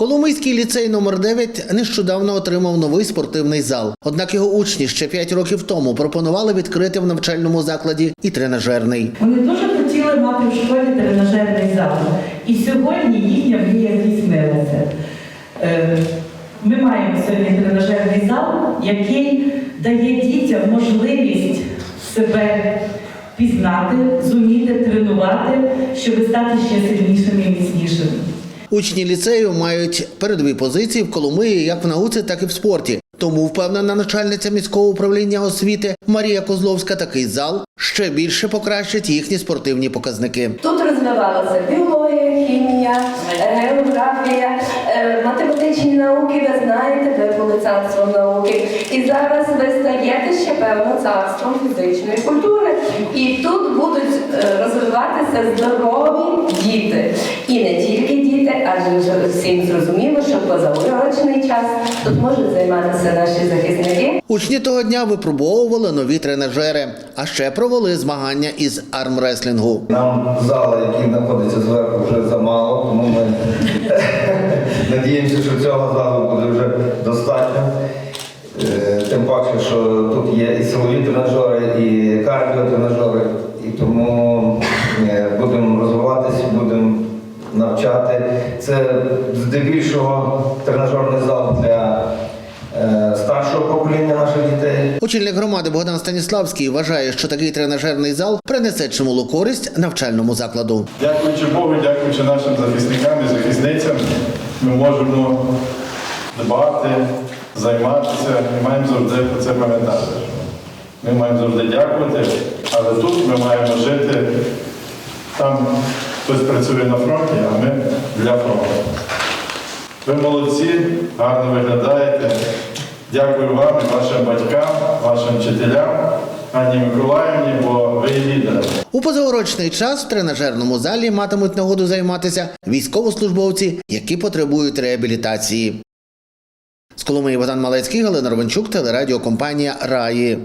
Коломийський ліцей номер 9 нещодавно отримав новий спортивний зал. Однак його учні ще 5 років тому пропонували відкрити в навчальному закладі і тренажерний. Вони дуже хотіли мати в школі тренажерний зал. І сьогодні їхня мрія здійснилася. Е, Ми маємо сьогодні тренажерний зал, який дає дітям можливість себе пізнати, зуміти тренувати, щоб стати ще сильнішими і міцнішими. Учні ліцею мають передові позиції в Коломиї як в науці, так і в спорті. Тому впевнена начальниця міського управління освіти Марія Козловська такий зал ще більше покращить їхні спортивні показники. Тут розвивалася біологія, хімія, географія, е, математичні науки, ви знаєте, ви були царством науки. І зараз ви стаєте ще певно царством фізичної культури. І тут будуть е, розвиватися здорові діти. І не тільки діти, адже вже всім зрозуміло, що позаурочний час тут можуть займатися наші захисники. Учні того дня випробовували нові тренажери, а ще провели змагання із армреслінгу. Нам зала, який знаходиться зверху, вже замало, тому ми надіємося, що цього залу буде вже достатньо. Е, Тим паче, що тут є і силові тренажери, і кардіотренажери, і тому е, будемо розвиватися, будемо навчати. Це здебільшого тренажерний зал для е, старшого покоління наших дітей. Очільник громади Богдан Станіславський вважає, що такий тренажерний зал принесе чималу користь навчальному закладу. Дякуючи Богу, дякуючи нашим захисникам і захисницям, ми можемо дбати, займатися і маємо завжди про це пам'ятати. Ми маємо завжди дякувати, але тут ми маємо жити. Хтось працює на фронті, а ми для фронту. Ви молодці, гарно виглядаєте. Дякую вам вашим батькам, вашим вчителям, Анні Миколаївні, бо ви є лідером. У позаурочний час в тренажерному залі матимуть нагоду займатися військовослужбовці, які потребують реабілітації. З Коломиї Богдан Малецький, Галина Ровенчук, телерадіокомпанія Раї.